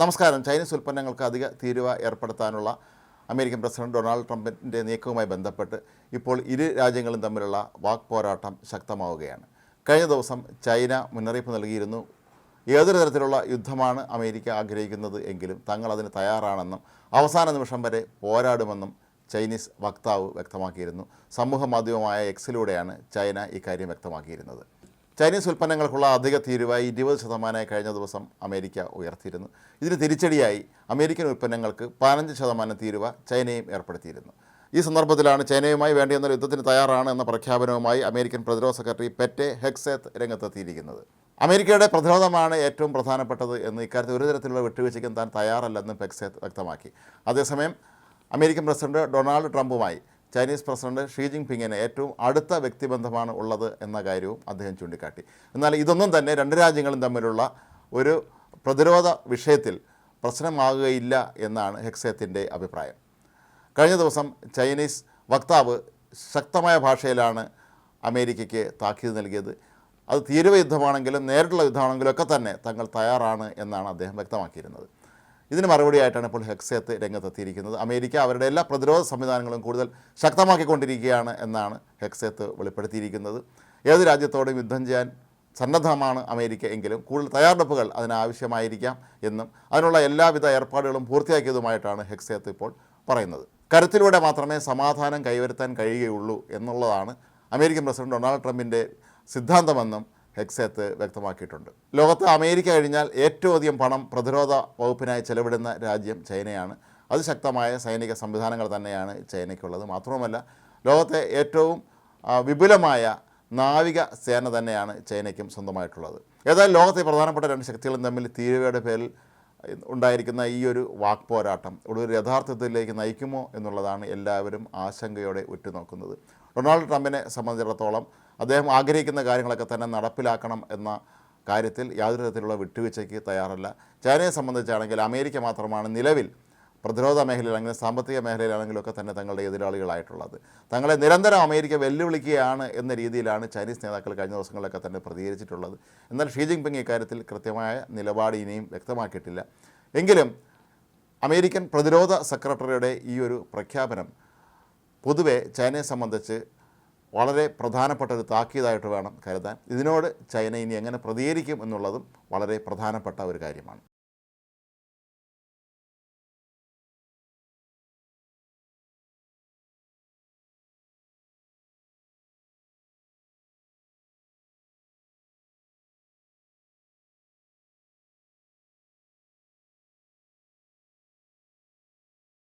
നമസ്കാരം. ചൈനീസ് ഉൽപ്പന്നങ്ങൾക്ക് അധിക തീരുവ ഏർപ്പെടുത്താനുള്ള അമേരിക്കൻ പ്രസിഡന്റ് ഡൊണാൾഡ് ട്രംപിന്റെ നീക്കവുമായി ബന്ധപ്പെട്ട് ഇപ്പോൾ ഇരു രാജ്യങ്ങളും തമ്മിലുള്ള വാക് പോരാട്ടം ശക്തമാവുകയാണ്. കഴിഞ്ഞ ദിവസം ചൈന മുന്നറിയിപ്പ് നൽകിയിരുന്നു. ഏതൊരു തരത്തിലുള്ള യുദ്ധമാണ് അമേരിക്ക ആഗ്രഹിക്കുന്നത് എങ്കിലും തങ്ങൾ അതിന് തയ്യാറാണെന്നും അവസാന നിമിഷം വരെ പോരാടുമെന്നും ചൈനീസ് വക്താവ് വ്യക്തമാക്കിയിരുന്നു. സമൂഹ മാധ്യമമായ എക്സിലൂടെയാണ് ചൈന ഇക്കാര്യം വ്യക്തമാക്കിയിരുന്നത്. ചൈനീസ് ഉൽപ്പന്നങ്ങൾക്കുള്ള അധിക തീരുവ ഇരുപത് ശതമാനമായി കഴിഞ്ഞ ദിവസം അമേരിക്ക ഉയർത്തിയിരുന്നു. ഇതിന് തിരിച്ചടിയായി അമേരിക്കൻ ഉൽപ്പന്നങ്ങൾക്ക് പതിനഞ്ച് ശതമാനം തീരുവ ചൈനയും ഏർപ്പെടുത്തിയിരുന്നു. ഈ സന്ദർഭത്തിലാണ് ചൈനയുമായി വേണ്ടിയെന്ന യുദ്ധത്തിന് തയ്യാറാണ് എന്ന പ്രഖ്യാപനവുമായി അമേരിക്കൻ പ്രതിരോധ സെക്രട്ടറി പെറ്റെ ഹെക്സേത്ത് രംഗത്തെത്തിയിരിക്കുന്നത്. അമേരിക്കയുടെ പ്രതിരോധമാണ് ഏറ്റവും പ്രധാനപ്പെട്ടത് എന്ന് ഇക്കാര്യത്തിൽ ഒരു തരത്തിലുള്ള വിട്ടുവീഴ്ചയ്ക്കും താൻ തയ്യാറല്ലെന്നും ഹെക്സേത്ത് വ്യക്തമാക്കി. അതേസമയം അമേരിക്കൻ പ്രസിഡന്റ് ഡൊണാൾഡ് ട്രംപുമായി ചൈനീസ് പ്രസിഡന്റ് ഷീ ജിങ് പിങ്ങിന് ഏറ്റവും അടുത്ത വ്യക്തിബന്ധമാണ് ഉള്ളത് എന്ന കാര്യവും അദ്ദേഹം ചൂണ്ടിക്കാട്ടി. എന്നാൽ ഇതൊന്നും തന്നെ രണ്ട് രാജ്യങ്ങളും തമ്മിലുള്ള ഒരു പ്രതിരോധ വിഷയത്തിൽ പ്രശ്നമാകുകയില്ല എന്നാണ് ഹെക്സേത്തിന്റെ അഭിപ്രായം. കഴിഞ്ഞ ദിവസം ചൈനീസ് വക്താവ് ശക്തമായ ഭാഷയിലാണ് അമേരിക്കയ്ക്ക് താക്കീത് നൽകിയത്. അത് തീരുവ യുദ്ധമാണെങ്കിലും നേരിട്ടുള്ള യുദ്ധമാണെങ്കിലും ഒക്കെ തന്നെ തങ്ങൾ തയ്യാറാണ് എന്നാണ് അദ്ദേഹം വ്യക്തമാക്കിയിരുന്നത്. ഇതിന് മറുപടിയായിട്ടാണ് ഇപ്പോൾ ഹെക്സേത്ത് രംഗത്തെത്തിയിരിക്കുന്നത്. അമേരിക്ക അവരുടെ എല്ലാ പ്രതിരോധ സംവിധാനങ്ങളും കൂടുതൽ ശക്തമാക്കിക്കൊണ്ടിരിക്കുകയാണ് എന്നാണ് ഹെക്സേത്ത് വെളിപ്പെടുത്തിയിരിക്കുന്നത്. ഏത് രാജ്യത്തോടും യുദ്ധം ചെയ്യാൻ സന്നദ്ധമാണ് അമേരിക്ക എങ്കിലും കൂടുതൽ തയ്യാറെടുപ്പുകൾ അതിനാവശ്യമായിരിക്കാം എന്നും അതിനുള്ള എല്ലാവിധ ഏർപ്പാടുകളും പൂർത്തിയാക്കിയതുമായിട്ടാണ് ഹെക്സേത്ത് ഇപ്പോൾ പറയുന്നത്. കരുത്തിലൂടെ മാത്രമേ സമാധാനം കൈവരുത്താൻ കഴിയുകയുള്ളൂ എന്നുള്ളതാണ് അമേരിക്കൻ പ്രസിഡന്റ് ഡൊണാൾഡ് ട്രംപിന്റെ സിദ്ധാന്തമെന്നും ഹെക്സേത്ത് വ്യക്തമാക്കിയിട്ടുണ്ട്. ലോകത്ത് അമേരിക്ക കഴിഞ്ഞാൽ ഏറ്റവും അധികം പണം പ്രതിരോധ വകുപ്പിനായി ചെലവിടുന്ന രാജ്യം ചൈനയാണ്. അതിശക്തമായ സൈനിക സംവിധാനങ്ങൾ തന്നെയാണ് ചൈനയ്ക്കുള്ളത്. മാത്രവുമല്ല ലോകത്തെ ഏറ്റവും വിപുലമായ നാവിക സേന തന്നെയാണ് ചൈനയ്ക്കും സ്വന്തമായിട്ടുള്ളത്. ഏതായാലും ലോകത്തെ പ്രധാനപ്പെട്ട രണ്ട് ശക്തികളും തമ്മിൽ തീരുവയുടെ പേരിൽ ഉണ്ടായിരിക്കുന്ന ഈ ഒരു വാക്പോരാട്ടം ഒടുവിൽ യഥാർത്ഥത്തിലേക്ക് നയിക്കുമോ എന്നുള്ളതാണ് എല്ലാവരും ആശങ്കയോടെ ഉറ്റുനോക്കുന്നത്. ഡൊണാൾഡ് ട്രംപിനെ സംബന്ധിച്ചിടത്തോളം അദ്ദേഹം ആഗ്രഹിക്കുന്ന കാര്യങ്ങളൊക്കെ തന്നെ നടപ്പിലാക്കണം എന്ന കാര്യത്തിൽ യാതൊരു തരത്തിലുള്ള വിട്ടുവീഴ്ചയ്ക്ക് തയ്യാറല്ല. ചൈനയെ സംബന്ധിച്ചാണെങ്കിൽ അമേരിക്ക മാത്രമാണ് നിലവിൽ പ്രതിരോധ മേഖലയിലാണെങ്കിലും സാമ്പത്തിക മേഖലയിലാണെങ്കിലും ഒക്കെ തന്നെ തങ്ങളുടെ എതിരാളികളായിട്ടുള്ളത്. തങ്ങളെ നിരന്തരം അമേരിക്ക വെല്ലുവിളിക്കുകയാണ് എന്ന രീതിയിലാണ് ചൈനീസ് നേതാക്കൾ കഴിഞ്ഞ ദിവസങ്ങളിലൊക്കെ തന്നെ പ്രതികരിച്ചിട്ടുള്ളത്. എന്നാൽ ഷീ ജിങ് പിങ് ഇക്കാര്യത്തിൽ കൃത്യമായ നിലപാട് ഇനിയും വ്യക്തമാക്കിയിട്ടില്ല. എങ്കിലും അമേരിക്കൻ പ്രതിരോധ സെക്രട്ടറിയുടെ ഈ ഒരു പ്രഖ്യാപനം പൊതുവെ ചൈനയെ സംബന്ധിച്ച് വളരെ പ്രധാനപ്പെട്ട ഒരു താക്കീതായിട്ട് വേണം കരുതാൻ. ഇതിനോട് ചൈന ഇനി എങ്ങനെ പ്രതികരിക്കും എന്നുള്ളതും വളരെ പ്രധാനപ്പെട്ട ഒരു കാര്യമാണ്.